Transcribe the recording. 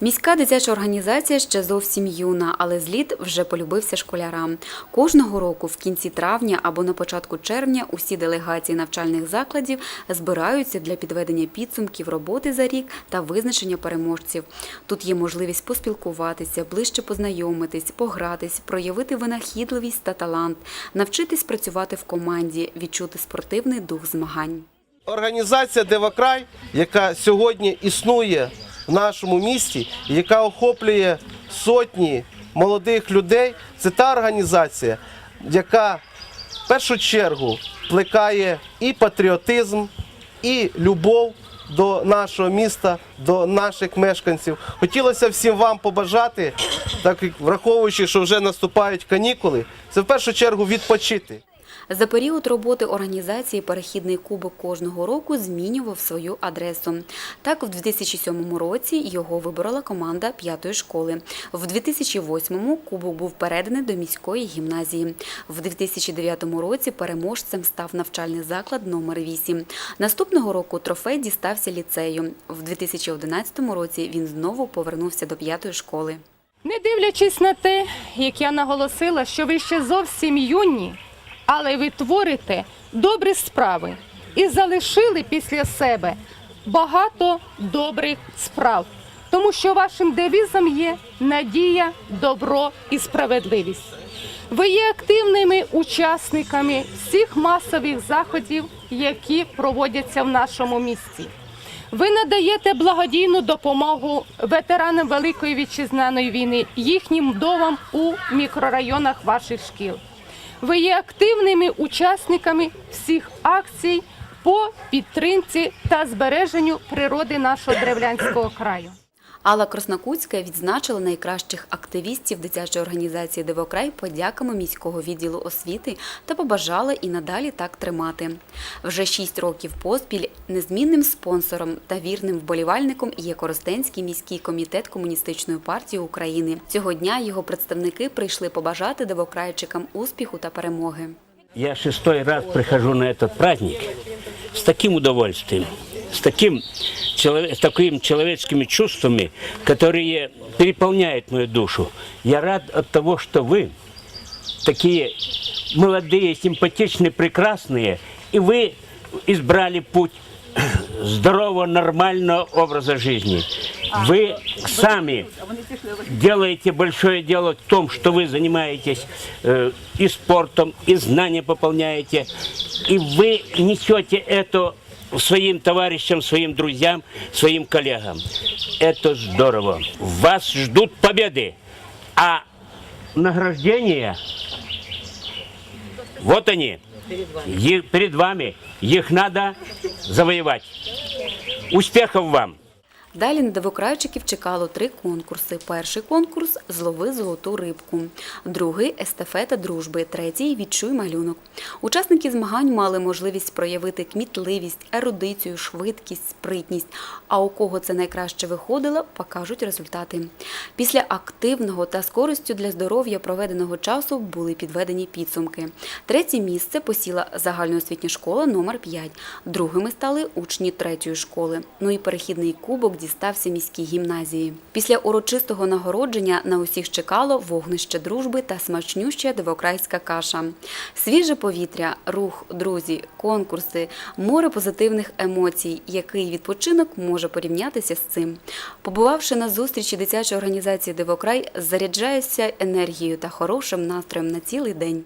Міська дитяча організація ще зовсім юна, але зліт вже полюбився школярам. Кожного року, в кінці травня або на початку червня, усі делегації навчальних закладів збираються для підведення підсумків роботи за рік та визначення переможців. Тут є можливість поспілкуватися, ближче познайомитись, погратись, проявити винахідливість та талант, навчитись працювати в команді, відчути спортивний дух змагань. Організація Девакрай, яка сьогодні існує в нашому місті, яка охоплює сотні молодих людей, це та організація, яка в першу чергу плекає і патріотизм, і любов до нашого міста, до наших мешканців. Хотілося всім вам побажати, так враховуючи, що вже наступають канікули, це в першу чергу відпочити. За період роботи організації перехідний кубок кожного року змінював свою адресу. Так, в 2007 році його виборола команда п'ятої школи. В 2008-му кубок був переданий до міської гімназії. В 2009 році переможцем став навчальний заклад номер 8. Наступного року трофей дістався ліцею. В 2011 році він знову повернувся до п'ятої школи. Не дивлячись на те, як я наголосила, що ви ще зовсім юні, але ви творите добрі справи і залишили після себе багато добрих справ, тому що вашим девізом є надія, добро і справедливість. Ви є активними учасниками всіх масових заходів, які проводяться в нашому місті. Ви надаєте благодійну допомогу ветеранам Великої вітчизняної війни, їхнім вдовам у мікрорайонах ваших шкіл. Ви є активними учасниками всіх акцій по підтримці та збереженню природи нашого древлянського краю. Алла Краснокутська відзначила найкращих активістів дитячої організації Девокрай подяками міського відділу освіти та побажала і надалі так тримати. Вже шість років поспіль незмінним спонсором та вірним вболівальником є Коростенський міський комітет комуністичної партії України. Цього дня його представники прийшли побажати девокрайчикам успіху та перемоги. Я шестой раз прихожу на этот праздник с таким удовольствием, с, таким, с такими человеческими чувствами, которые переполняют мою душу. Я рад от того, что вы такие молодые, симпатичные, прекрасные, и вы избрали путь здорового, нормального образа жизни. Вы сами делаете большое дело в том, что вы занимаетесь э, и спортом, и знания пополняете, и вы несете это своим товарищам, своим друзьям, своим коллегам. Это здорово. Вас ждут победы, а награждения, вот они, перед вами. Их надо завоевать. Успехов вам! Далі на девокрайчиків чекало три конкурси. Перший конкурс злови золоту рибку, другий естафета дружби, третій відчуй малюнок. Учасники змагань мали можливість проявити кмітливість, ерудицію, швидкість, спритність. А у кого це найкраще виходило, покажуть результати. Після активного та з користю для здоров'я проведеного часу були підведені підсумки. Третє місце посіла загальноосвітня школа номер 5 Другими стали учні третьої школи. Ну і перехідний кубок дістався міській гімназії. Після урочистого нагородження на усіх чекало вогнище дружби та смачнюща девокрайська каша. Свіже повітря, рух, друзі, конкурси, море позитивних емоцій. Який відпочинок може порівнятися з цим? Побувавши на зустрічі дитячої організації Девокрай, заряджаєшся енергією та хорошим настроєм на цілий день.